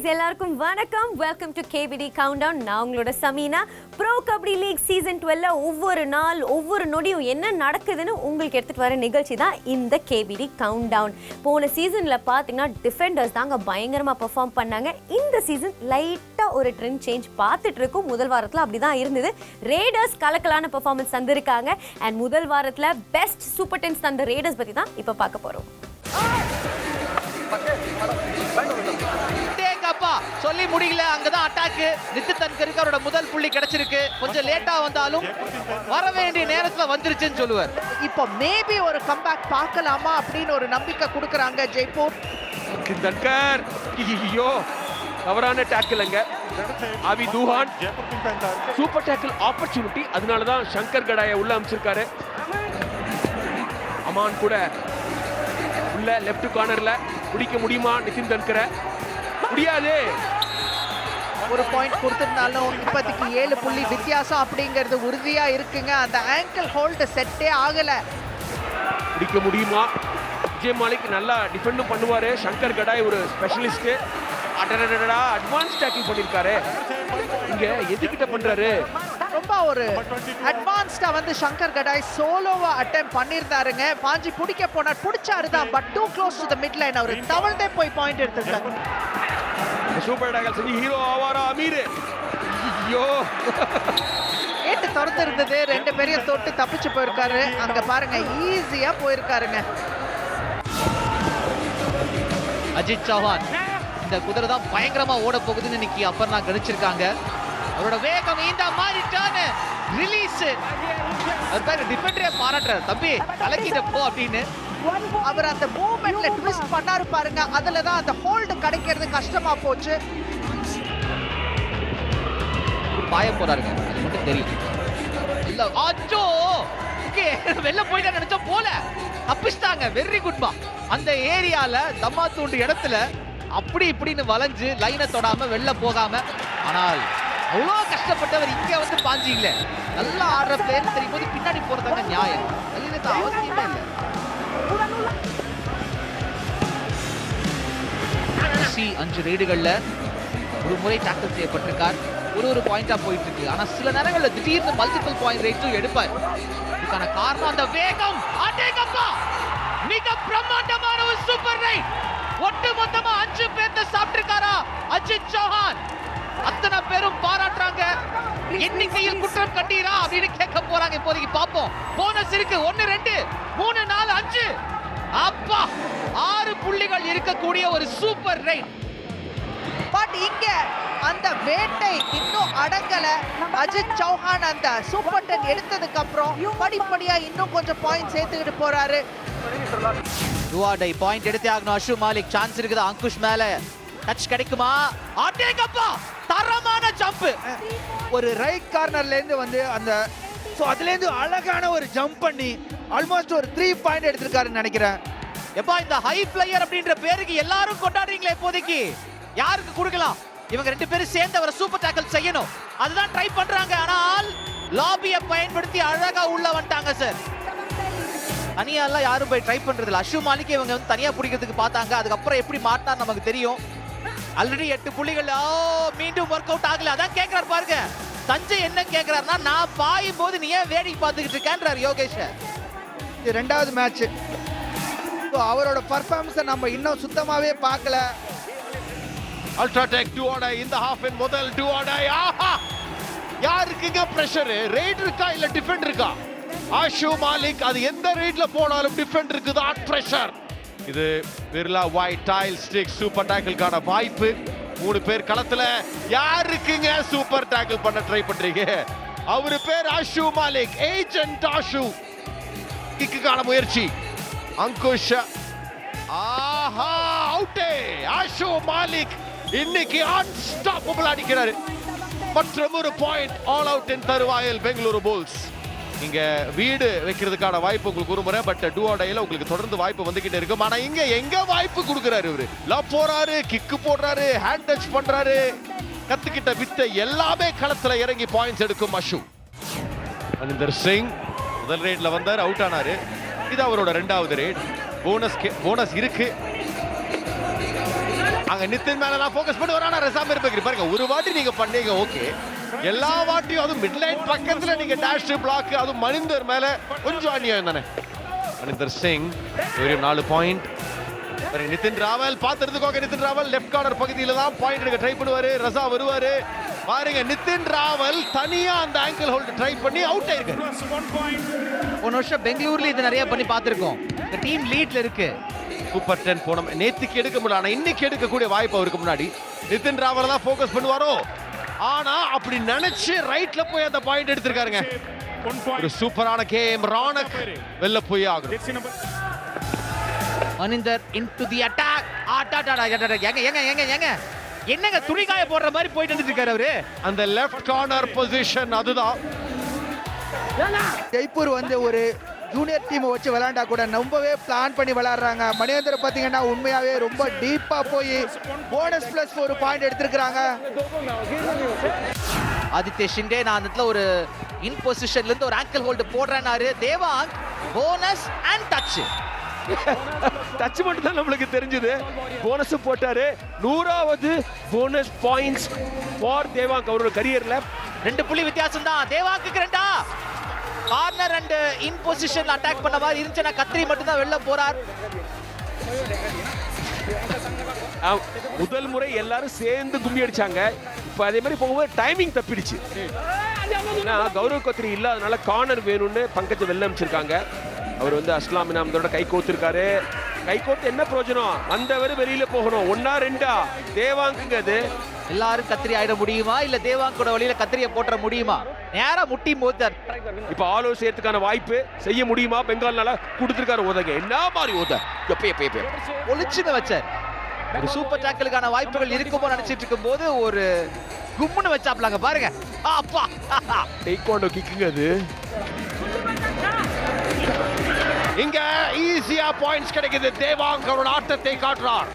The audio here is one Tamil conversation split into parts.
கைஸ் எல்லாருக்கும் வணக்கம். Welcome to KBD countdown நான் உங்களோட Sameena. Pro kabaddi league season டுவெல்ல ஒவ்வொரு நாள் ஒவ்வொரு நொடியும் என்ன நடக்குதுன்னு உங்களுக்கு எடுத்துட்டு வர நிகழ்ச்சி தான் இந்த கேபிடி கவுண்ட் டவுன் போன சீசனில் பார்த்தீங்கன்னா டிஃபெண்டர்ஸ் தாங்க பயங்கரமாக பெர்ஃபார்ம் பண்ணாங்க. இந்த சீசன் லைட்டாக ஒரு ட்ரெண்ட் சேஞ்ச் பார்த்துட்டு இருக்கும். முதல் வாரத்தில் அப்படிதான் இருந்தது. ரேடர்ஸ் கலக்கலான பெர்ஃபார்மன்ஸ் தந்திருக்காங்க. அண்ட் முதல் வாரத்தில் பெஸ்ட் சூப்பர் டென்ஸ் தந்த ரேடர்ஸ் பற்றி தான் இப்போ பார்க்க போகிறோம் சொல்லி முடியல. அங்கதான் அட்டாக் நித்து தன்கருக்கு அவரோட முதல் புள்ளி கிடைச்சிருக்கு. கொஞ்சம் லேட்டா வந்தாலும் வர வேண்டிய நேரத்துல வந்துருச்சுன்னு சொல்லுவார். இப்போ மேபி ஒரு கம்பேக் பார்க்கலாமா அப்படின்னு ஒரு நம்பிக்கை கொடுக்குறாங்க ஜெய்ப்பூர். தன்கர். ஐயோ தவறான டேக்கிள் அங்க. Avi Duhan. Super tackle opportunity அதனால தான் சங்கர் கடாயை உள்ள அமைச்சிருக்காரு. அமான் கூட உள்ள லெஃப்ட் கார்னர்ல பிடிக்க முடியுமா நிதின் தன்கரை? முடியாது. ஒரு பாயிண்ட் கொடுத்திருந்தாலும் இப்போதைக்கு ஏழு புள்ளி வித்தியாசம் அப்படிங்கிறது உறுதியா இருக்குங்க. அந்த ஆங்கிள் ஹோல்டு செட்டே ஆகல. பிடிக்க முடியுமா? விஜய் மாலிக் நல்லா டிஃபெண்டும் பண்ணுவாரு. சங்கர் கடாய் ஒரு ஸ்பெஷலிஸ்ட் அடடடடா அட்வான்ஸ் டேக்கிங் பண்ணிருக்காரு. இங்க எதுக்கிட்ட பண்றாரு? ரொம்ப ஒரு அட்வான்ஸ்டா வந்து சங்கர் கடாய் சோலோவா அட்டம் பண்ணியிருந்தாருங்க பாஞ்சி பிடிக்க போனார் பிடிச்சாரு தான் but too close to the mid line அவர் தவழ்ந்தே போய் பாயிண்ட் எடுத்திருக்காரு. சூப்பர் செஞ்சு ஹீரோ ஆவாரா அமீர்? ஐயோ. கேட்டு திறந்து இருந்தது ரெண்டு பேரையும் தொட்டு தப்பிச்சு போயிருக்காரு. அங்க பாருங்க ஈஸியா போயிருக்காருங்க. அஜித் சௌஹான் இந்த குதிரை தான் பயங்கரமா ஓட போகுதுன்னு இன்னைக்கு அப்பர்னா கணிச்சிருக்காங்க. அவரோட வேகம் இந்த மாதிரி டர்ன் ரிலீஸ் அது டிஃபெண்டரே பாராட்டுறாரு. தம்பி கலக்கிட்ட போ அப்படின்னு. அவர் அந்த மூவ்மெண்ட்ல ட்விஸ்ட் பண்ணாரு பாருங்க. அதுல தான் அந்த ஹோல்டு கிடைக்கிறது கஷ்டமா போச்சு. பாய போறாருங்க. அது மட்டும் தெரியும். இல்ல அச்சோ வெளில போயிட்டா நினைச்சா போல. தப்பிச்சிட்டாங்க. வெரி குட்பா அந்த ஏரியால தம்மா தூண்டு இடத்துல அப்படி இப்படின்னு வளைஞ்சு லைனை தொடாம வெளில போகாம ஆனால் அவ்வளோ கஷ்டப்பட்டவர் இங்க வந்து பாஞ்சி இல்ல நல்லா ஆடுற பிளேயர் தெரியும் போது பின்னாடி போறதாங்க நியாயம். அவசியமே இல்லை. கடைசி அஞ்சு ரெய்டுகள்ல ஒரு முறை டாக்கல் செய்யப்பட்டிருக்கார். ஒரு ஒரு பாயிண்டா போயிட்டு இருக்கு ஆனா சில நேரங்கள்ல திடீர்னு மல்டிபிள் பாயிண்ட் ரேட்டும் எடுப்பார். இதுக்கான காரணம் அந்த வேகம். அடேங்கப்பா! மிக பிரம்மாண்டமான ஒரு சூப்பர் ரைட் ஒட்டு மொத்தமா அஞ்சு பேர்த்த சாப்பிட்டிருக்காரா? அஜித் சௌஹான். அத்தனை பேரும் பாராட்டுறாங்க. எண்ணிக்கையில் குற்றம் கண்டீரா அப்படின்னு கேட்க போறாங்க இப்போதைக்கு. பாப்போம் போனஸ் இருக்கு. ஒன்னு ரெண்டு மூணு நாலு அஞ்சு. அப்பா ஆறு புள்ளிகள் இருக்கக்கூடிய ஒரு சூப்பர் ரைட் பட் இங்க அந்த வேட்டை இன்னும் அடங்கல. அஜித் சௌஹான் அந்த சூப்பர் டென் எடுத்ததுக்கு அப்புறம் படிப்படியா இன்னும் கொஞ்சம் பாயிண்ட் சேர்த்துக்கிட்டு போறாரு. டுவாடை பாயிண்ட் எடுத்தே ஆகணும். அஷு மாலிக் சான்ஸ் இருக்குது. அங்குஷ் மேல டச் கிடைக்குமா? அடேங்கப்பா தரமான ஜம்ப் ஒரு ரைட் கார்னர்ல இருந்து வந்து அந்த ஸோ அதுலேருந்து அழகான ஒரு ஜம்ப் பண்ணி ஆல்மோஸ்ட் ஒரு த்ரீ பாயிண்ட் எடுத்திருக்காருன்னு நினைக்கிறேன். எப்பா இந்த ஹை பிளேயர் அப்படின்ற பேருக்கு எல்லாரும் கொண்டாடுறீங்களே இப்போதைக்கு? யாருக்கு கொடுக்கலாம்? இவங்க ரெண்டு பேரும் சேர்ந்து அவரை சூப்பர் டேக்கல் செய்யணும். அதுதான் ட்ரை பண்றாங்க. ஆனால் லாபியை பயன்படுத்தி அழகா உள்ள வந்துட்டாங்க சார் தனியா எல்லாம் யாரும் போய் ட்ரை பண்றது இல்ல அஷு மாலிக் இவங்க வந்து தனியா பிடிக்கிறதுக்கு பார்த்தாங்க. அதுக்கப்புறம் எப்படி மாட்டார் நமக்கு தெரியும். ஆல்ரெடி எட்டு புள்ளிகள் ஓ மீண்டும் ஒர்க் அவுட் ஆகல. அதான் கேக்குறாரு பாருங்க. சஞ்சய் என்ன கேக்குறாருன்னா நான் பாயும் போது நீ ஏன் வேடிக்கை பார்த்துக்கிட்டு இருக்கேன்றார் யோகேஷ். இது ரெண்டாவது மேட்ச் ஸோ அவரோட பர்ஃபார்மன்ஸை நம்ம இன்னும் சுத்தமாகவே பார்க்கல. அல்ட்ராடெக் டூ ஆடை இந்த ஹாஃப் இன் முதல் டூ ஆடை ஆஹா! யாருக்குங்க பிரஷர் ரைட் இருக்கா இல்ல டிஃபெண்ட் இருக்கா? ஆஷு மாலிக் அது எந்த ரைட்ல போனாலும் டிஃபெண்ட் இருக்குது? ஆட் பிரஷர் இது Birla white tile stick super டேக்கிள்கான வாய்ப்பு. மூணு பேர் களத்துல. யாருக்குங்க சூப்பர் டேக்கிள் பண்ண ட்ரை பண்றீங்க? அவரு பேர் அஷு மாலிக் ஏஜென்ட் அஷு. கிக்குக்கான முயற்சி. அங்குஷ். ஆஹா அவுட்டே அஷு மாலிக் இன்னைக்கு அன்ஸ்டாப்பபிள் அடிக்கிறாரு. மற்றும் ஒரு பாயிண்ட் ஆல் அவுட் இன் தருவாயில் பெங்களூரு புல்ஸ் இங்க வீடு வைக்கிறதுக்கான வாய்ப்பு உங்களுக்கு ஒரு முறை பட் டூ ஆடையில உங்களுக்கு தொடர்ந்து வாய்ப்பு வந்துகிட்டே இருக்கும். ஆனா இங்க எங்க வாய்ப்பு கொடுக்குறாரு இவரு? லவ் போறாரு கிக்கு போடுறாரு ஹேண்ட் டச் பண்றாரு. கத்துக்கிட்ட வித்தை எல்லாமே களத்துல இறங்கி பாயிண்ட்ஸ் எடுக்கும் அஷு மனிந்தர் சிங் முதல் ரேட்ல வந்தார் அவுட் ஆனாரு. இது அவரோட ரெண்டாவது ரேட். போனஸ் போனஸ் இருக்கு. அங்க நித்தின் மேல தான் ஃபோக்கஸ் பண்ணி வரானா ரசாம் இருப்பேன் பாருங்க ஒரு வாட்டி நீங்க பண்ணீங்க ஓகே எல்லா வாட்டியும் அதுவும் மிட் லைன் பக்கத்துல நீங்க டேஷ் பிளாக் அதுவும் மணிந்தர் மேல கொஞ்சம் அநியாயம் தானே. மணிந்தர் சிங் வெறும் நாலு பாயிண்ட் பாருங்க நிதின் ராவல் பார்த்துருந்துக்கோங்க நிதின் ராவல் லெஃப்ட் கார்னர் பகுதியில தான் பாயிண்ட் எடுக்க ட்ரை பண்ணுவாரு. ரசா வருவாரு. பாருங்க நிதின் ராவல் தனியா அந்த ஆங்கிள் ஹோல்ட் ட்ரை பண்ணி அவுட் ஆயிருக்காரு. போன வருஷம் பெங்களூர்ல இது நிறைய பண்ணி பார்த்திருக்கோம். இந்த டீம் லீட்ல இருக்கு. சூப்பர் டென் போன நேத்துக்கு எடுக்க முடியல ஆனா இன்னைக்கு எடுக்கக்கூடிய வாய்ப்பு அவருக்கு முன்னாடி. நிதின் ராவல தான் ஃபோக்கஸ் பண்ணுவாரோ? ஆனா அப்படி நினைச்சு ரைட்ல போய் அந்த பாயிண்ட் எடுத்திருக்காருங்க. ஒரு சூப்பரான கேம் ராணக் வெளில போய் ஆகும் மனிந்தர் இன்டு தி அட்டாக் ஆட்டாடா எங்க எங்க எங்க எங்க என்னங்க துணிகாய போடுற மாதிரி போயிட்டு இருக்காரு அவரு? அந்த லெஃப்ட் கார்னர் பொசிஷன் அதுதான். ஜெய்ப்பூர் வந்து ஒரு ஜூனியர் டீமை வச்சு விளையாண்டா கூட ரொம்பவே பிளான் பண்ணி விளையாடுறாங்க. மணிவேந்தர் பார்த்தீங்கன்னா உண்மையாவே ரொம்ப டீப்பா போய் போனஸ் பிளஸ் ஒரு பாயிண்ட் எடுத்திருக்கிறாங்க. ஆதித்ய ஷிண்டே நான் அந்த இடத்துல ஒரு இன் பொசிஷன்ல இருந்து ஒரு angle hold போடுறேனாரு Devank bonus and touch touch மட்டும் தான் நம்மளுக்கு தெரிஞ்சது. போனஸ் போட்டாரு. நூறாவது போனஸ் பாயிண்ட்ஸ் ஃபார் தேவாங்க் அவரோட கரியர்ல ரெண்டு புள்ளி வித்தியாசம் தான் தேவாங்குக்கு ரெண்டா? கார்னர் அண்ட் இன் பொசிஷன்ல அட்டாக் பண்ண மாதிரி இருந்துச்சுன்னா கத்திரி மட்டும் தான் வெளில போறார். முதல் முறை எல்லாரும் சேர்ந்து கும்மி அடிச்சாங்க. இப்போ அதே மாதிரி போகும்போது டைமிங் தப்பிடுச்சு. ஏன்னா கௌரவ் கத்திரி இல்லாதனால கார்னர் வேணும்னு பங்கஜ வெளில அமைச்சிருக்காங்க அவர் வந்து அஸ்லாம் இனாமதோட கை கோத்திருக்காரு. கை கோத்து என்ன பிரயோஜனம்? வந்தவர் வெளியில போகணும். ஒன்னா ரெண்டா? தேவாங்குங்க அது. எல்லாரும் கத்திரி ஆயிட முடியுமா? இல்ல தேவாங்கோட வழியில கத்திரிய போட்டுற முடியுமா? நேரா முட்டி மோத்தார் இப்ப ஆலோ செய்யறதுக்கான வாய்ப்பு செய்ய முடியுமா? பெங்கால்னால கொடுத்துருக்காரு உதக. என்ன மாதிரி உத? எப்ப எப்ப எப்ப ஒளிச்சுன்னு வச்சார். ஒரு சூப்பர் டேக்கிளுக்கான வாய்ப்புகள் இருக்குமோ நினைச்சிட்டு இருக்கும் போது ஒரு கும்முன்னு வச்சாப்லாங்க. பாருங்க. அப்பா. டெய்கோண்டோ கிக்குங்க அது. இங்க ஈஸியா பாயிண்ட்ஸ் கிடைக்குது. தேவாங்க் அவரோட ஆட்டத்தை காட்டுறார்.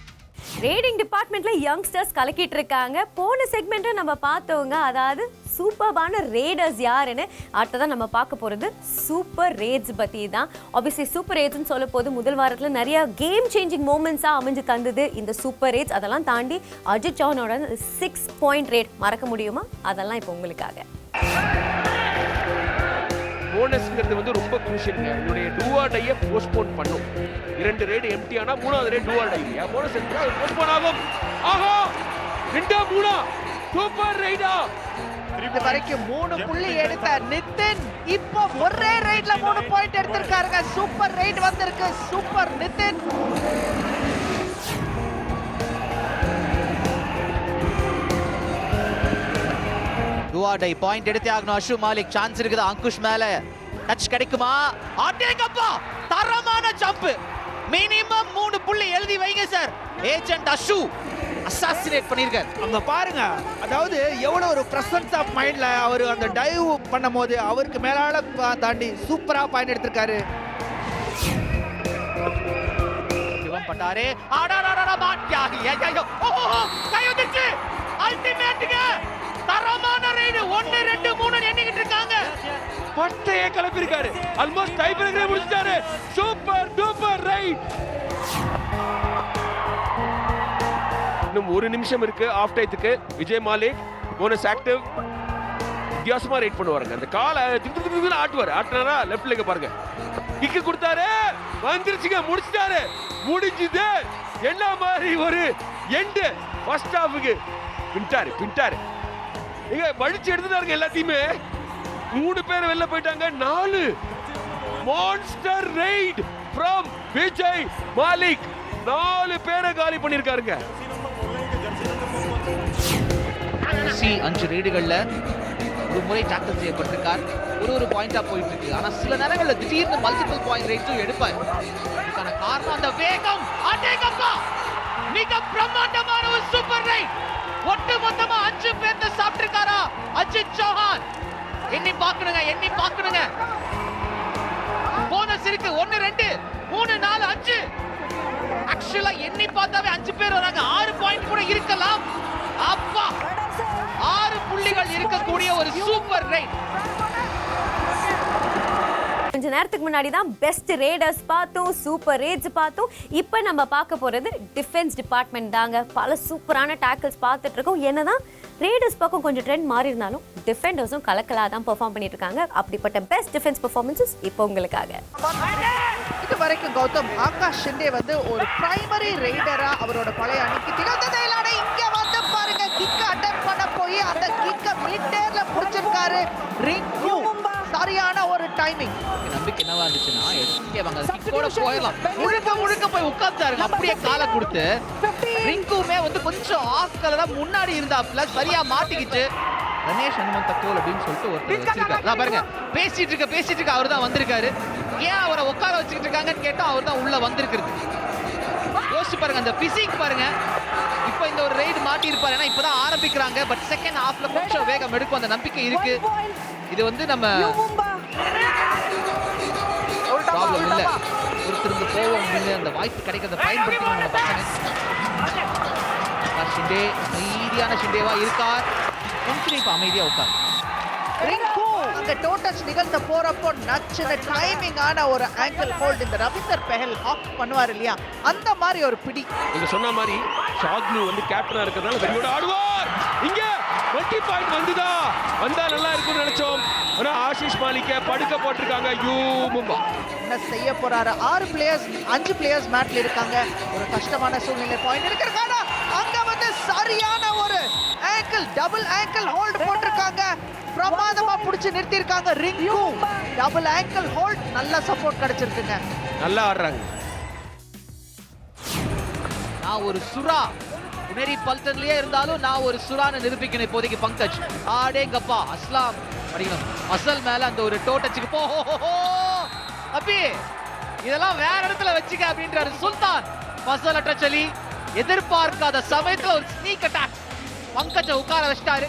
ரேடிங் டிபார்ட்மெண்ட்ல யங்ஸ்டர்ஸ் கலக்கிட்டு இருக்காங்க போன செக்மெண்ட்டை நம்ம பார்த்தவங்க அதாவது சூப்பர்பான ரேடர்ஸ் யாருன்னு அடுத்ததான் நம்ம பார்க்க போகிறது சூப்பர் ரேட்ஸ் பற்றி தான் ஆப்வியஸ்லி சூப்பர் ரேட்ஸ்னு சொல்ல போது முதல் வாரத்தில் நிறைய கேம் சேஞ்சிங் மூமெண்ட்ஸாக அமைஞ்சு தந்தது இந்த சூப்பர் ரேட்ஸ் அதெல்லாம் தாண்டி அஜித் சௌனோட சிக்ஸ் பாயிண்ட் ரேட் மறக்க முடியுமா? அதெல்லாம் இப்போ உங்களுக்காக. போனஸ்ங்கிறது வந்து ரொம்ப குரூஷியலுங்க உங்களுடைய டூஆ டைய போஸ்ட்போன் பண்ணும். இரண்டு ரேடு எம்டி ஆனா மூணாவது ரேட் டூஆ டை இல்லையா போனஸ் எடுத்தா போஸ்ட்போன் ஆகும். ஆஹா! ரெண்டா மூணா? சூப்பர் ரைடா இது வரைக்கும் மூணு புள்ளி எடுத்த நிதின் இப்போ ஒரே ரைட்ல மூணு பாயிண்ட் எடுத்திருக்காருங்க. சூப்பர் ரைட் வந்திருக்கு. சூப்பர் நிதின் டுவாடை பாயிண்ட் எடுத்தே ஆகணும். அஷு மாலிக் சான்ஸ் இருக்குது. அங்குஷ் மேல டச் கிடைக்குமா? அடேங்கப்பா தரமான ஜம்ப் மினிமம் மூணு புள்ளி எழுதி வைங்க சார் ஏஜென்ட் அஷு அசாசினேட் பண்ணிருக்கார் அங்க பாருங்க. அதாவது எவ்வளவு ஒரு பிரசன்ஸ் ஆஃப் மைண்ட்ல அவர் அந்த டைவ் பண்ணும்போது அவருக்கு மேலால தாண்டி சூப்பரா பாயிண்ட் எடுத்திருக்காரு. சிவம் பட்டாரே. ஆடாடாடா மாட்டியா ஐயோ ஓஹோ கை வந்துச்சு அல்டிமேட்டுங்க தரமான ரைடு ஒன்னு ரெண்டு மூணு எண்ணிக்கிட்டு இருக்காங்க. பட்டையே கிளப்பிருக்காரு ஆல்மோஸ்ட் டை பிரேக்கரே முடிச்சிட்டாரு. சூப்பர் டூப்பர் ரைட் இன்னும் ஒரு நிமிஷம் இருக்கு. ஆஃப் டைத்துக்கு விஜய் மாலிக் போனஸ் ஆக்டிவ் வித்தியாசமா ரைட் பண்ணுவாருங்க. அந்த காலை திட்டு திட்டு திட்டுன்னு ஆட்டுவாரு. ஆட்டினாரா? லெஃப்ட் லெக் பாருங்க. கிக்கு கொடுத்தாரு. வந்துருச்சுங்க. முடிச்சிட்டாரு. முடிஞ்சுது. என்ன மாதிரி ஒரு எண்டு ஃபர்ஸ்ட் ஹாஃபுக்கு பின்ட்டாரு பின்ட்டாரு. இங்க வழிச்சு எடுத்துட்டாருங்க எல்லாத்தையுமே. மூணு பேர் வெளில போயிட்டாங்க நாலு. Monster raid from Vijay Malik நாலு பேரை காலி பண்ணிருக்காருங்க சி அஞ்சு ரைடுகள்ல ஒரு முறை டாக்கிள் செய்யப்பட்டிருக்கார். ஒரு ஒரு பாயிண்டா போயிட்டு இருக்கு ஆனா சில நேரங்கள்ல திடீர்னு மல்டிபிள் பாயிண்ட் ரேட்டும் எடுப்பார். காரணம் அந்த வேகம். அடேங்கப்பா மிக பிரம்மாண்டமான ஒரு அஜித் சௌஹான். எண்ணி பார்க்கணுங்க எண்ணி பார்க்கணுங்க. போனஸ் இருக்கு. ஒன்னு ரெண்டு மூணு நாலு அஞ்சு. ஆக்சுவலா எண்ணி பார்த்தாவே அஞ்சு பேர் வராங்க. ஆறு பாயிண்ட் கூட இருக்கலாம். அப்பா ஆறு புள்ளிகள் இருக்கக்கூடிய ஒரு சூப்பர் ரைட் கொஞ்ச நேரத்துக்கு முன்னாடி தான் பெஸ்ட் ரேடர்ஸ் பார்த்தோம் சூப்பர் ரேட்ஸ் பார்த்தோம். இப்போ நம்ம பார்க்க போகிறது டிஃபென்ஸ் டிபார்ட்மெண்ட் தாங்க. பல சூப்பரான டேக்கிள்ஸ் பார்த்துட்ருக்கோம் என்ன தான் ரேடர்ஸ் பக்கம் கொஞ்சம் ட்ரெண்ட் மாறி இருந்தாலும் டிஃபெண்டர்ஸும் கலக்கலாக தான் பெர்ஃபார்ம் பண்ணிட்டு இருக்காங்க அப்படிப்பட்ட பெஸ்ட் டிஃபென்ஸ் பெர்ஃபார்மன்ஸஸ் இப்போ உங்களுக்காக. இது வரைக்கும் கௌதம் ஆகாஷ் ஷிண்டே வந்து ஒரு பிரைமரி ரைடரா அவரோட பழைய அணிக்கு திகழ்ந்ததே இல்லாத இங்க வந்து பாருங்க கிக்க அட்டன் பண்ண போய் அந்த கிக்க மிட் டேர்ல புடிச்சிருக்காரு ரிங்கு. சரியான ஒரு டைமிங் நம்பிக்கை என்னவா இருந்துச்சுன்னா கிக்கோட போயிடலாம். முழுக்க முழுக்க போய் உட்கார்ந்தாருங்க அப்படியே காலை கொடுத்து ரிங்குமே வந்து கொஞ்சம் ஆஃப் கலரா முன்னாடி இருந்தாப்ல சரியா மாட்டிக்கிச்சு. கணேஷ் ஹனுமந்த கோல் அப்படின்னு சொல்லிட்டு ஒருத்தர் வச்சிருக்காரு. பாருங்க பேசிட்டு இருக்க பேசிட்டு இருக்க அவர் தான் வந்திருக்காரு. ஏன் அவரை உட்கார வச்சுக்கிட்டு இருக்காங்கன்னு கேட்டா அவர் தான் உள்ள வந்திருக்கிறது. யோசிச்சு பாருங்க அந்த பிசிக் பாருங்க. இப்போ இந்த ஒரு ரைடு மாட்டி இருப்பாரு ஏன்னா இப்பதான் ஆரம்பிக்கிறாங்க. பட் செகண்ட் ஹாஃப்ல கொஞ்சம் வேகம் எடுக்கும். அந்த நம்பிக்கை இருக்கு. இது வந்து நம்ம ப்ராப்ளம் இல்ல. ஒருத்தருக்கு போவோம் அப்படின்னு அந்த வாய்ப்பு கிடைக்கிறத பயன்படுத்திக்கணும் நம்ம பசங்க. ஷிண்டே அமைதியான ஷிண்டேவா இருக்கார். கொஞ்சம் இப்ப அமைதியா உட்கார். ரிங்கு! அங்க டோட்டச் நிகழ்த்த போறப்போ நச்சுன டைமிங் ஆன ஒரு ஆங்கிள் ஹோல்ட் இந்த ரவீந்தர் பெஹல் ஆஃப் பண்ணுவார் இல்லையா? அந்த மாதிரி ஒரு பிடி. நீங்க சொன்ன மாதிரி ஷாத்லு வந்து கேப்டனா இருக்கிறதுனால வெறியோட ஆடுவார். இங்க டுவெண்ட்டி பாயிண்ட் வந்துதா. வந்தா நல்லா இருக்கும்னு நினைச்சோம். ஆனா ஆஷிஷ் மாலிக்க படுக்க போட்டிருக்காங்க. யூ மும்பா. என்ன செய்ய போறாரு? ஆறு பிளேயர்ஸ் அஞ்சு பிளேயர்ஸ் மேட்ல இருக்காங்க. ஒரு கஷ்டமான சூழ்நிலை பாயிண்ட் வந்து சரியான ஒரு ஆங்கிள் டபுள் ஆங்கிள் ஹோல்ட் போட்டிருக்காங்க. பிரமாதமா புடிச்சு நிறுத்தி இருக்காங்க ரிங்கு. டபுள் ஆங்கிள் ஹோல்ட் நல்ல சப்போர்ட் கிடைச்சிருக்குங்க. நல்லா ஆடுறாங்க. நான் ஒரு சுறா. புனேரி பல்டன்லயே இருந்தாலும் நான் ஒரு சுறான்னு நிரூபிக்கணும் இப்போதைக்கு பங்கஜ். ஆடேங்கப்பா அஸ்லாம் படிக்கணும். அசல் மேல அந்த ஒரு டோட்டச்சுக்கு போ. அப்பி இதெல்லாம் வேற இடத்துல வச்சுக்க அப்படின்றாரு சுல்தான். மசல் சொல்லி எதிர்பார்க்காத சமயத்துல ஒரு ஸ்னீக் அட்டாக் பங்கஜ உட்கார வச்சிட்டாரு.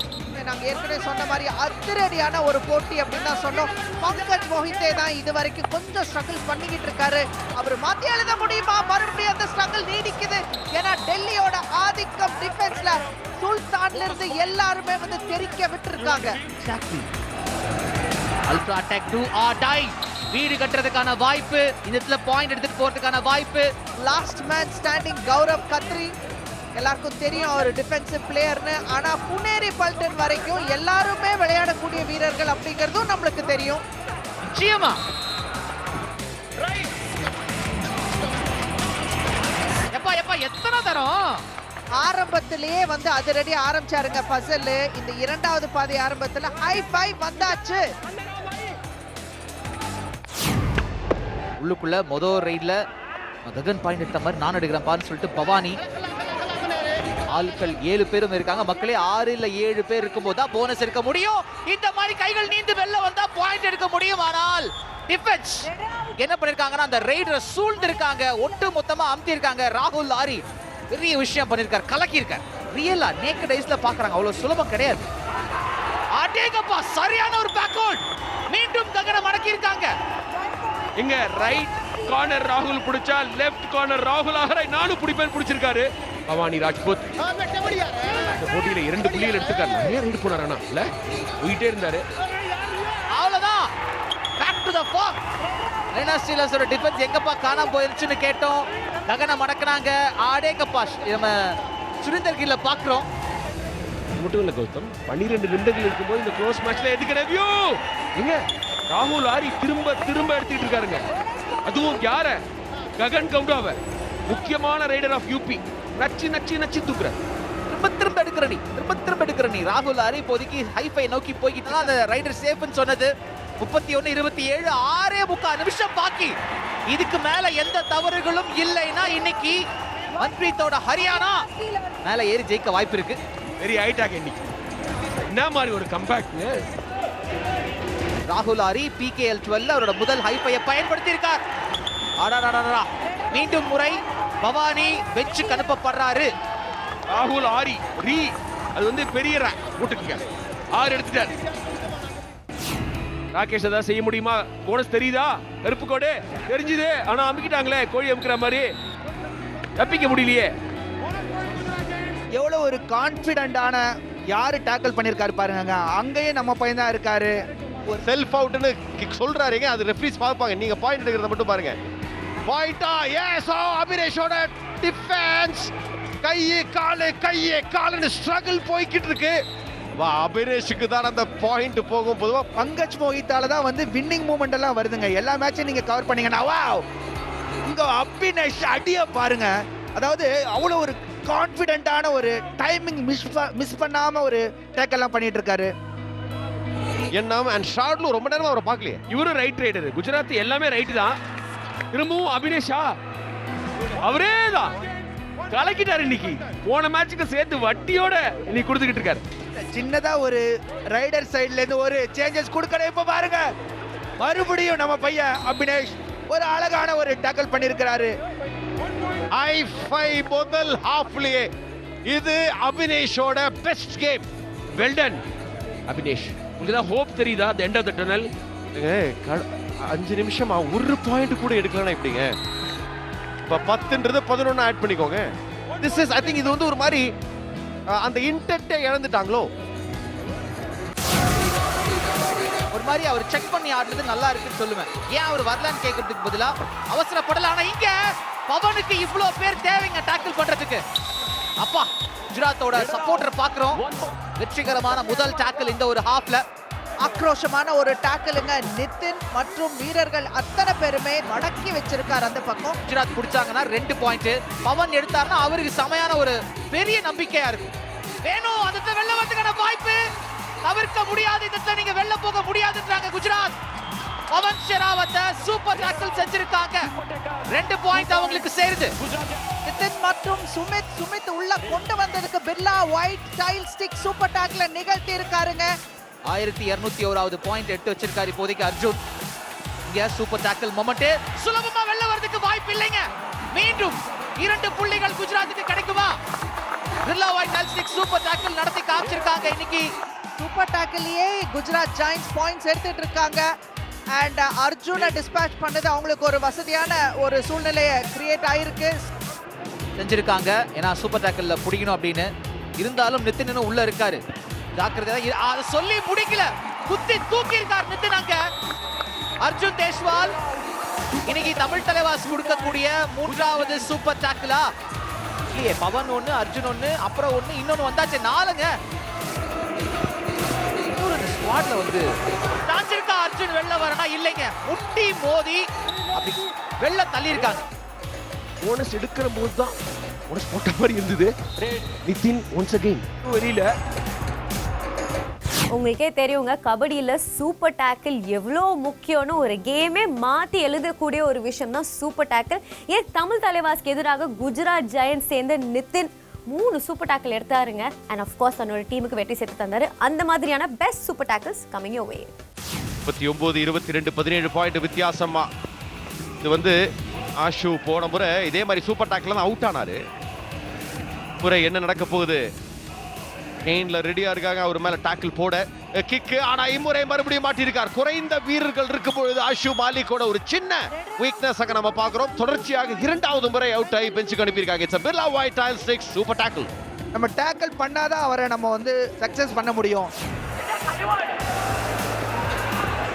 நாங்க ஏற்கனவே சொன்ன மாதிரி அதிரடியான ஒரு போட்டி அப்படின்னு தான் சொன்னோம். பங்கஜ் மோஹித்தே தான் இது வரைக்கும் கொஞ்சம் ஸ்ட்ரகிள் பண்ணிக்கிட்டு இருக்காரு. அவர் மாத்தி எழுத முடியுமா? மறுபடியும் அந்த ஸ்ட்ரகிள் நீடிக்குது. ஏன்னா டெல்லியோட ஆதிக்கம் டிஃபென்ஸ்ல சுல்தான்ல இருந்து எல்லாருமே வந்து தெரிக்க விட்டுருக்காங்க. Ultra attack do or die வீடு கட்டுறதுக்கான வாய்ப்பு இந்த இடத்துல பாயிண்ட் எடுத்துட்டு போறதுக்கான வாய்ப்பு. Last man standing Gaurav Khatri எல்லாருக்கும் தெரியும் அவர் டிஃபென்சிவ் பிளேயர்னு ஆனா புனேரி பல்டன் வரைக்கும் எல்லாருமே விளையாடக்கூடிய வீரர்கள் அப்படிங்கிறதும் நம்மளுக்கு தெரியும். நிச்சயமா. எப்பா எப்பா எத்தனை தரம்? ஆரம்பத்திலேயே வந்து அதிரடி ஆரம்பிச்சாருங்க பசல் இந்த இரண்டாவது பாதை ஆரம்பத்துல ஹை ஃபை வந்தாச்சு. உள்ளுக்குள்ள மொதல் ரைட்ல ககன் பாயிண்ட் எடுத்த மாதிரி நான் எடுக்கிறேன் பாருன்னு சொல்லிட்டு பவானி. ஆட்கள் ஏழு பேரும் இருக்காங்க. மக்களே ஆறு இல்ல ஏழு பேர் இருக்கும்போது தான் போனஸ் எடுக்க முடியும். இந்த மாதிரி கைகள் நீந்து வெளில வந்தா பாயிண்ட் எடுக்க முடியும். ஆனால் டிஃபென்ஸ் என்ன பண்ணிருக்காங்கன்னா அந்த ரைடரை சூழ்ந்து இருக்காங்க ஒட்டு மொத்தமா அமுத்தி இருக்காங்க ராகுல் லாரி பெரிய விஷயம் பண்ணிருக்கார். கலக்கி இருக்கார் ரியலா நேக்கட் ஐஸ்ல பாக்குறாங்க அவ்வளவு சுலபம் கிடையாது. அடேங்கப்பா சரியான ஒரு பேக்கோல் மீண்டும் கங்கனை மடக்கி இருக்காங்க இங்க ரைட் கார்னர் ராகுல் பிடிச்சா லெஃப்ட் கார்னர் ராகுல் ஆகரை நானும் பிடிப்பேன் பிடிச்சிருக்காரு. பவானி ராஜ்புத். இந்த போட்டியில இரண்டு புள்ளிகள் எடுத்துக்காரு நிறைய ரைடு போனார் ஆனா. இல்ல போயிட்டே இருந்தாரு. அவ்வளவுதான். Back to the form Haryana ஸ்டீலர்ஸோட defence எங்கப்பா காணாம போயிருச்சுன்னு கேட்டோம். ககனை மடக்குனாங்க. ஆடேங்கப்பா நம்ம சுரேந்தர் கீழ பாக்குறோம். மட்டும் இல்ல கௌதம் பன்னிரெண்டு நிமிடங்கள் இருக்கும்போது இந்த க்ளோஸ் மேட்ச்ல எதுக்கு ரெவ்யூ எங்க ராகுல் ஆரி திரும்ப திரும்ப எடுத்துட்டு இருக்காருங்க. அதுவும் யார? ககன் கவுடாவ. முக்கியமான ரைடர் ஆஃப் யூபி நச்சு நச்சு நச்சு தூக்குறாரு திரும்ப திரும்ப எடுக்கிற நீ. திரும்ப திரும்ப எடுக்கிற நீ. ராகுல் ஹரி இப்போதைக்கு ஹைஃபை நோக்கி போய்கிட்டு அந்த ரைடர் சேஃப்னு சொன்னது. முப்பத்தி ஒன்னு இருபத்தி ஏழு ஆறே முக்கால் நிமிஷம் பாக்கி. இதுக்கு மேல எந்த தவறுகளும் இல்லைன்னா இன்னைக்கு மன்பிரீத்தோட ஹரியானா மேல ஏறி ஜெயிக்க வாய்ப்பு இருக்கு. வெரி ஹைட்டாக இன்னைக்கு. என்ன மாதிரி ஒரு கம்பேக்ட் ராகுல் ஹரி பிகேஎல் டுவெல் அவரோட முதல் ஹைஃபையை பயன்படுத்தி இருக்கார் அடடடடடா. மீண்டும் முறை பவானி பெஞ்சுக்கு அனுப்பப்படுறாரு ராகுல் ஆரி ரீ அது வந்து பெரிய ரேங்க் போட்டுக்கங்க. ஆறு எடுத்துட்டார். ராகேஷ் ஏதாவது செய்ய முடியுமா? போனஸ் தெரியுதா? கருப்பு கோடு? தெரிஞ்சுது. ஆனா அமுக்கிட்டாங்களே கோழி அமுக்கிற மாதிரி. தப்பிக்க முடியலையே. எவ்வளவு ஒரு கான்ஃபிடென்ட்டான யாரு டேக்கிள் பண்ணியிருக்காரு பாருங்க அங்கேயே நம்ம பையன் தான் இருக்காரு. செல்ஃப் அவுட்னு சொல்றாருங்க. அது ரெஃப்ரீஸ் பார்ப்பாங்க. நீங்க பாயிண்ட் எடுக்கிறத மட்டும் பாருங்க. பாயிண்டா எஸ் அபிரேஷோட டிஃபென்ஸ் கையே காலு கையே காலுன்னு ஸ்ட்ரகிள் போய்கிட்டு இருக்கு. வா தான் அந்த பாயிண்ட் போகும் பொதுவா. பங்கஜ் மோஹித்தால தான் வந்து வின்னிங் மூமெண்ட் எல்லாம் வருதுங்க. எல்லா மேட்சும் நீங்க கவர் பண்ணீங்கன்னா வாவ் இங்க அபினேஷ் அடிய பாருங்க. அதாவது அவ்வளவு ஒரு கான்ஃபிடென்ட்டான ஒரு டைமிங் மிஸ் மிஸ் பண்ணாம ஒரு டேக்கெல்லாம் பண்ணிட்டு இருக்காரு. என்னாம அண்ட் ஷார்ட்லும் ரொம்ப நேரமா அவரை பார்க்கலையே. இவரும் ரைட் ரைடர் குஜராத் எல்லாமே ரைட் தான். திரும்பவும் அபினேஷா. அவரே தான். கலக்கிட்டாரு இன்னைக்கு. போன மேட்சுக்கு சேர்த்து வட்டியோட இன்னைக்கு கொடுத்துக்கிட்டு இருக்காரு. சின்னதா ஒரு ரைடர் சைடுல இருந்து ஒரு சேஞ்சஸ் கொடுக்கணும். இப்ப பாருங்க. மறுபடியும் நம்ம பையன் அபினேஷ் ஒரு அழகான ஒரு டேக்கல் பண்ணிருக்கிறாரு. ஐ ஃபை முதல் ஹாஃப்லயே இது அபினேஷோட best game well done Abinesh. உங்களுக்கு தான் ஹோப் தெரியுதா the end of the tunnel அஞ்சு நிமிஷமா ஒரு பாயிண்ட் கூட எடுக்கலாம் எப்படிங்க? இப்ப பத்துன்றது பதினொன்னு ஆட் பண்ணிக்கோங்க. திஸ் இஸ் ஐ திங்க் இது வந்து ஒரு மாதிரி அந்த இன்டென்ட்டை இழந்துட்டாங்களோ? ஒரு மாதிரி அவர் செக் பண்ணி ஆடுறது நல்லா இருக்குன்னு சொல்லுவேன். ஏன் அவர் வரலான்னு கேட்கறதுக்கு பதிலா அவசரப்படல. ஆனா இங்க பவனுக்கு இவ்ளோ பேர் தேவைங்க டாக்கிள் பண்றதுக்கு. அப்பா குஜராத்தோட சப்போர்ட்டர் பாக்குறோம். வெற்றிகரமான முதல் டாக்கிள் இந்த ஒரு ஹாஃப்ல ஆக்ரோஷமான ஒரு டேக்கிளுங்க நிதின் மற்றும் வீரர்கள் அத்தனை பேருமே மடக்கி வச்சிருக்காரு அந்த பக்கம். குஜராத் பிடிச்சாங்கன்னா ரெண்டு பாயிண்ட் பவன் எடுத்தாருன்னா அவருக்கு செமையான ஒரு பெரிய நம்பிக்கையா இருக்கும். வேணும் அந்த இடத்துல வெளில வரதுக்கான வாய்ப்பு தவிர்க்க முடியாது. இடத்துல நீங்க வெளில போக முடியாதுன்றாங்க குஜராத். பவன் ஷெராவத்தை சூப்பர் டாக்கிள் செஞ்சிருக்காங்க. ரெண்டு பாயிண்ட் அவங்களுக்கு சேருது. நிதின் மற்றும் சுமித் சுமித் உள்ள கொண்டு வந்ததுக்கு Birla white tile stick super tackle நிகழ்த்தி இருக்காருங்க ஆயிரத்தி இருநூத்தி ஓராவது பாயிண்ட் எட்டு வச்சிருக்காரு இப்போதைக்கு அர்ஜுன். இங்க சூப்பர் டாக்கிள் மொமெண்ட் சுலபமா வெளில வரதுக்கு வாய்ப்பு இல்லைங்க. மீண்டும் இரண்டு புள்ளிகள் குஜராத்துக்கு கிடைக்குமா? Birla white tile stick super tackle நடத்தி காமிச்சிருக்காங்க இன்னைக்கு. சூப்பர் டாக்கிலேயே குஜராத் ஜாயின்ஸ் பாயிண்ட்ஸ் எடுத்துட்டு இருக்காங்க. அண்ட் uh, அர்ஜுனை டிஸ்பேச் பண்ணது அவங்களுக்கு ஒரு வசதியான ஒரு சூழ்நிலையை கிரியேட் ஆயிருக்கு. செஞ்சிருக்காங்க. ஏன்னா சூப்பர் டேக்கிள்ல பிடிக்கணும் அப்படின்னு. இருந்தாலும் நித்தின் உள்ள இருக்காரு. ஜாக்கிரதையா அதை சொல்லி முடிக்கல. குத்தி தூக்கி இருக்கார் நித்தின் அங்க. அர்ஜுன் தேஷ்வால். இன்னைக்கு தமிழ் தலைவாஸ் கொடுக்கக்கூடிய மூன்றாவது சூப்பர் டேக்கிளா இல்லையே பவன் ஒன்று அர்ஜுன் ஒன்று அப்புறம் ஒன்று இன்னொன்னு வந்தாச்சு. நாலுங்க. ஸ்குவாட்ல வந்து தாஞ்சிருக்கா அர்ஜுன் வெளில வரனா இல்லைங்க. முட்டி மோதி அப்படி வெளில தள்ளி இருக்காங்க போனஸ் எடுக்கிற போது தான் போனஸ் போட்ட மாதிரி இருந்தது. நிதின் ஒன்ஸ் அகைன் வெளியில. உங்களுக்கே தெரியுங்க கபடியில் சூப்பர் டேக்கிள் எவ்வளோ முக்கியம்னு ஒரு கேமே மாற்றி எழுதக்கூடிய ஒரு விஷயம் தான் சூப்பர் டேக்கிள் ஏன் தமிழ் தலைவாஸ்க்கு எதிராக குஜராத் ஜெயன்ஸ் சேர்ந்த நிதின் மூணு சூப்பர் டேக்கிள் எடுத்தாருங்க. அண்ட் அஃப்கோர்ஸ் தன்னோட டீமுக்கு வெற்றி சேர்த்து தந்தாரு. அந்த மாதிரியான best super tackles coming way முப்பத்தி ஒன்பது இருபத்தி ரெண்டு பதினேழு பாயிண்ட் வித்தியாசமா. இது வந்து ஆஷு போன முறை இதே மாதிரி சூப்பர் டாக்ல தான் அவுட் ஆனாரு. முறை என்ன நடக்க போகுது? கெயின்ல ரெடியா இருக்காங்க. அவர் மேல டாக்கிள் போட கிக்கு ஆனா இம்முறை மறுபடியும் மாட்டிருக்கார் குறைந்த வீரர்கள் இருக்கும் பொழுது ஆஷு மாலிக்கோட ஒரு சின்ன வீக்னஸ் அங்க நம்ம பாக்குறோம் தொடர்ச்சியாக இரண்டாவது முறை அவுட் ஆகி பெஞ்சுக்கு அனுப்பியிருக்காங்க. It's Birla white tile six super tackle நம்ம டேக்கல் பண்ணாதான் அவரை நம்ம வந்து சக்சஸ் பண்ண முடியும்.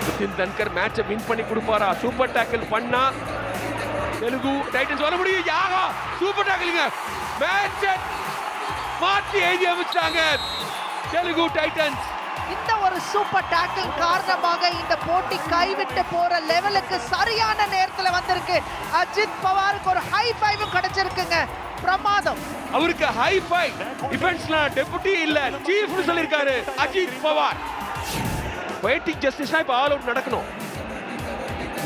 நிதின் தன்கர் மேட்சை வின் பண்ணி கொடுப்பாரா? சூப்பர் டேக்கிள் பண்ணா தெலுங்கு டைட்டன்ஸ் வர முடியும். யாகா! சூப்பர் டேக்கிளுங்க மேட்சை மாற்றி எழுதி அமைச்சாங்க. தெலுங்கு டைட்டன்ஸ். இந்த ஒரு சூப்பர் டேக்கிள் காரணமாக இந்த போட்டி கைவிட்டு போற லெவலுக்கு சரியான நேரத்துல வந்திருக்கு. அஜித் பவாருக்கு ஒரு ஹை ஃபைவும் கிடைச்சிருக்குங்க. பிரமாதம். அவருக்கு ஹை ஃபை டிஃபென்ஸ்ல டெபுட்டி இல்ல சீஃப்னு சொல்லியிருக்காரு அஜித் பவார். பொயட்டிக் ஜஸ்டிஸ்னா இப்போ ஆல் அவுட் நடக்கணும்.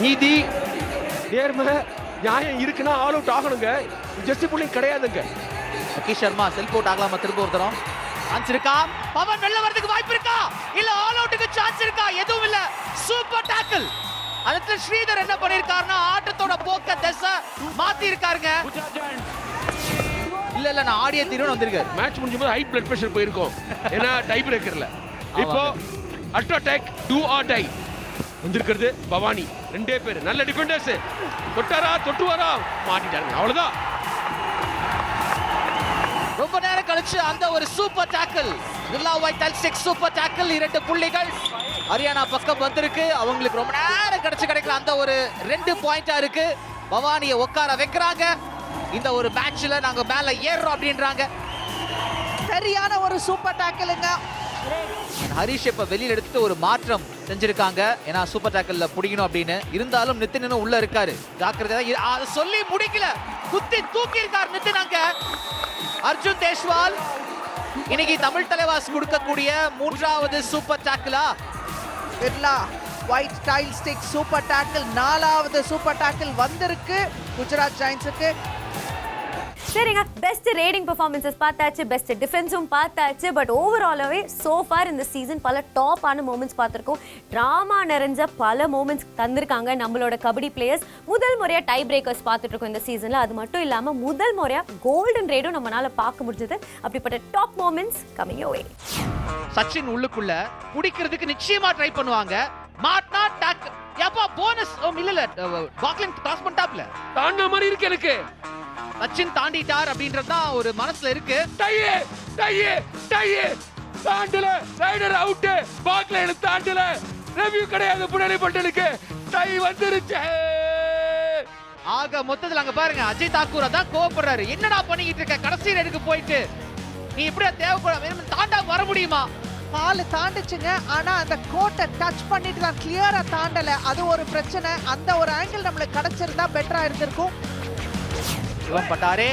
நீதி நேர்மை நியாயம் இருக்குன்னா ஆல் அவுட் ஆகணுங்க. ஜஸ்டி புள்ளிங் கிடையாதுங்க. மகேஷ் சர்மா செல்ஃப் அவுட் ஆகலாமா? திரும்ப ஒரு தரம். சான்ஸ் இருக்கா? பவன் வெளில வரதுக்கு வாய்ப்பு இருக்கா? இல்ல ஆல் அவுட்டுக்கு சான்ஸ் இருக்கா? எதுவும் இல்ல. சூப்பர் டாக்கிள் அடுத்து ஸ்ரீதர் என்ன பண்ணிருக்காருன்னா ஆட்டத்தோட போக்க திசை மாத்தி இருக்காருங்க இல்ல இல்ல நான் ஆடிய தீர்வு வந்திருக்காரு. மேட்ச் முடிஞ்ச போது ஹை பிளட் பிரஷர் போயிருக்கும். ஏன்னா டை பிரேக்கர்ல இப்போ ultra tech do or die வந்திருக்கிறது பவானி. ரெண்டே பேர். நல்ல டிஃபெண்டர்ஸ் தொட்டாரா தொட்டுவாரா? மாட்டிட்டாருங்க. அவ்வளவுதான். ரொம்ப நேரம் கழிச்சு அந்த ஒரு சூப்பர் டாக்கிள். ரில்லா வைட்டல் சிக்ஸ் சூப்பர் டாக்கிள் இரண்டு புள்ளிகள். ஹரியானா பக்கம் வந்திருக்கு. அவங்களுக்கு ரொம்ப நேரம் கிடைச்சு கிடைக்கல. அந்த ஒரு ரெண்டு பாயிண்டா இருக்கு. பவானியை உட்கார வைக்கிறாங்க. இந்த ஒரு மேட்ச்ல நாங்க மேல ஏறுறோம் அப்படின்றாங்க. சரியான ஒரு சூப்பர் டேக்கிளுங்க. ஹரிஷ் இப்ப வெளியில எடுத்துட்டு ஒரு மாற்றம் செஞ்சிருக்காங்க. ஏன்னா சூப்பர் டேக்கல்ல பிடிக்கணும் அப்படின்னு. இருந்தாலும் இன்னும் உள்ள இருக்காரு. ஜாக்கிரதை சொல்லி முடிக்கல. குத்தி தூக்கி இருக்காரு நிதின் அங்க. அர்ஜுன் தேஷ்வால். இன்னைக்கு தமிழ் தலைவாஸ் கொடுக்கக்கூடிய மூன்றாவது super டாக்கிளா Birla white style stick super tackle நாலாவது சூப்பர் டாக்கிள் வந்திருக்கு. குஜராத் ஜாயின்ஸுக்கு சரிங்க. பெஸ்ட் ரேடிங் பெர்ஃபார்மன்சஸ் பார்த்தாச்சு பெஸ்ட் டிஃபென்ஸும் பார்த்தாச்சு. பட் ஓவராலாகவே ஃபார் இந்த சீசன் பல டாப்பான மூமெண்ட்ஸ் பார்த்துருக்கோம். ட்ராமா நிறைஞ்ச பல மூமெண்ட்ஸ் தந்திருக்காங்க நம்மளோட கபடி பிளேயர்ஸ் முதல் முறையாக டை பிரேக்கர்ஸ் பார்த்துட்டு இருக்கோம் இந்த சீசனில் அது மட்டும் இல்லாமல் முதல் முறையாக கோல்டன் ரேடும் நம்மளால பார்க்க முடிஞ்சது. அப்படிப்பட்ட top moments coming way Sachin உள்ளுக்குள்ள குடிக்கிறதுக்கு நிச்சயமா ட்ரை பண்ணுவாங்க. மாட்டா டாக் ஏப்பா போனஸ் இல்ல இல்ல பாக்லிங் கிராஸ் பண்ணிட்டாப்ல தாண்ட மாதிரி இருக்கு எனக்கு. சச்சின் தாண்டிட்டார் அப்படின்றது தான் ஒரு மனசுல இருக்கு. டையே டையே டையே தாண்டல ரைடர் அவுட் பாக்ல எனக்கு தாண்டல. ரெவியூ கிடையாது புனரி பட்டலுக்கு டை வந்துருச்சு. ஆக மொத்தத்துல அங்க பாருங்க அஜய் தாக்கூர் அதான் கோவப்படுறாரு. என்னடா பண்ணிக்கிட்டு இருக்க? கடைசி ரைடுக்கு போயிட்டு. நீ இப்படியா தேவைப்பட தாண்டா வர முடியுமா? கால் தாண்டுச்சுங்க. ஆனா அந்த கோட்டை டச் பண்ணிட்டு தான் கிளியரா தாண்டல. அது ஒரு பிரச்சனை. அந்த ஒரு ஆங்கிள் நம்மளுக்கு கிடைச்சிருந்தா பெட்டரா இருந்திருக்கும். சிவம் பட்டாரே.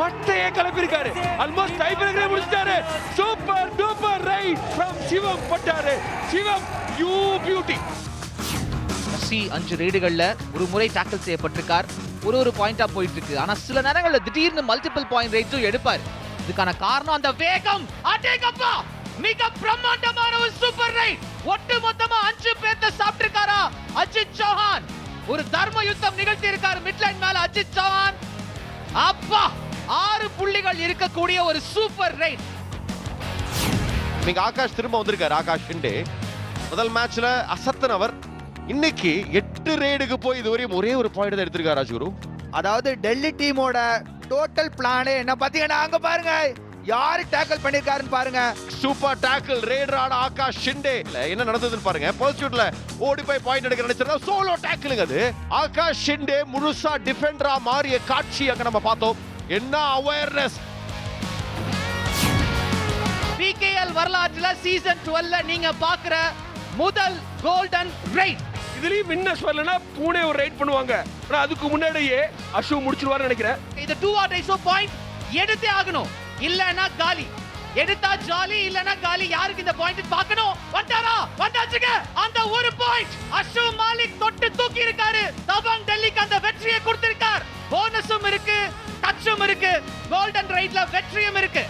பட்டையே கிளப்பிருக்காரு ஆல்மோஸ்ட் டை பிரேக்கரே முடிச்சிட்டாரு. Super duper raid from Shivam பட்டாரு Shivam you beauty Messi அஞ்சு ரெய்டுகள்ல ஒரு முறை டாக்கிள் செய்யப்பட்டிருக்கார். ஒரு ஒரு பாயிண்டா போயிட்டு இருக்கு ஆனா சில நேரங்கள்ல திடீர்னு மல்டிபிள் பாயிண்ட் ரைட்ஸும் எடுப்பார். இதுக்கான காரணம் அந்த வேகம். அடேங்கப்பா மிக பிரம்மாண்டமான ஒரு சூப்பர் ரைட் ஒட்டு மொத்தமா அஞ்சு பேர்த்த சாப்பிட்டிருக்காரா? அஜித் சௌஹான். ஒரு தர்ம யுத்தம் நிகழ்த்தி இருக்காரு மிட்லைன் மேல அஜித் சௌஹான். அப்பா! ஆறு புள்ளிகள் இருக்கக்கூடிய ஒரு சூப்பர் ரைட் இன்னைக்கு ஆகாஷ் திரும்ப வந்திருக்காரு ஆகாஷ் ஷிண்டே. முதல் மேட்ச்ல அசத்தனவர் இன்னைக்கு எட்டு ரேடுக்கு போய் இதுவரையும் ஒரே ஒரு பாயிண்ட் தான் எடுத்திருக்காரு ராஜ்குரு. அதாவது டெல்லி டீமோட டோட்டல் பிளானே என்ன? பாத்தீங்கன்னா அங்க பாருங்க. யாரு டேக்கிள் பண்ணிருக்காருன்னு பாருங்க. சூப்பர் டேக்கிள் ரேடரான ஆகாஷ் ஷிண்டே. இல்ல, என்ன நடந்ததுன்னு பாருங்க. பர்சூட்ல ஓடி போய் பாயிண்ட் எடுக்க நினைச்சிருந்தா சோலோ டேக்கிளுங்க அது. ஆகாஷ் ஷிண்டே முழுசா டிஃபெண்டரா மாறிய காட்சி அங்க நம்ம பார்த்தோம். என்ன அவேர்னஸ் பிகேஎல் வரலாற்றுல சீசன் 12 நீங்க பாக்குற முதல் கோல்டன் ரைட் இதுலயும் வின்னர்ஸ் வரலனா பூனே ஒரு ரைட் பண்ணுவாங்க. ஆனா அதுக்கு முன்னாடியே அஷு முடிச்சிருவாருன்னு நினைக்கிறேன். இது டூ ஆர் டைஸோ பாயிண்ட் எடுத்தே ஆகணும். இல்லனா காலி. எடுத்தா ஜாலி இல்லனா காலி. யாருக்கு இந்த பாயிண்ட் பார்க்கணும்? வந்தாரா? வந்தாச்சுங்க. அந்த ஒரு பாயிண்ட் அஷு மாலிக் தொட்டு தூக்கி இருக்காரு. தபாங் டெல்லிக்கு அந்த வெற்றியை கொடுத்திருக்கார். போனஸும் இருக்கு. டச்சும் இருக்கு. கோல்டன் ரைட்ல வெற்றியும் இருக்கு.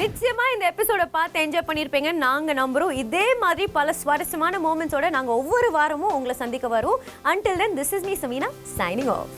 நிச்சயமா இந்த எபிசோட பார்த்து என்ஜாய் பண்ணியிருப்பீங்க நாங்க நம்புறோம். இதே மாதிரி பல சுவாரஸ்யமான மூமெண்ட்ஸோட நாங்க ஒவ்வொரு வாரமும் உங்களை சந்திக்க வரோம். Until then this is me Sameena signing off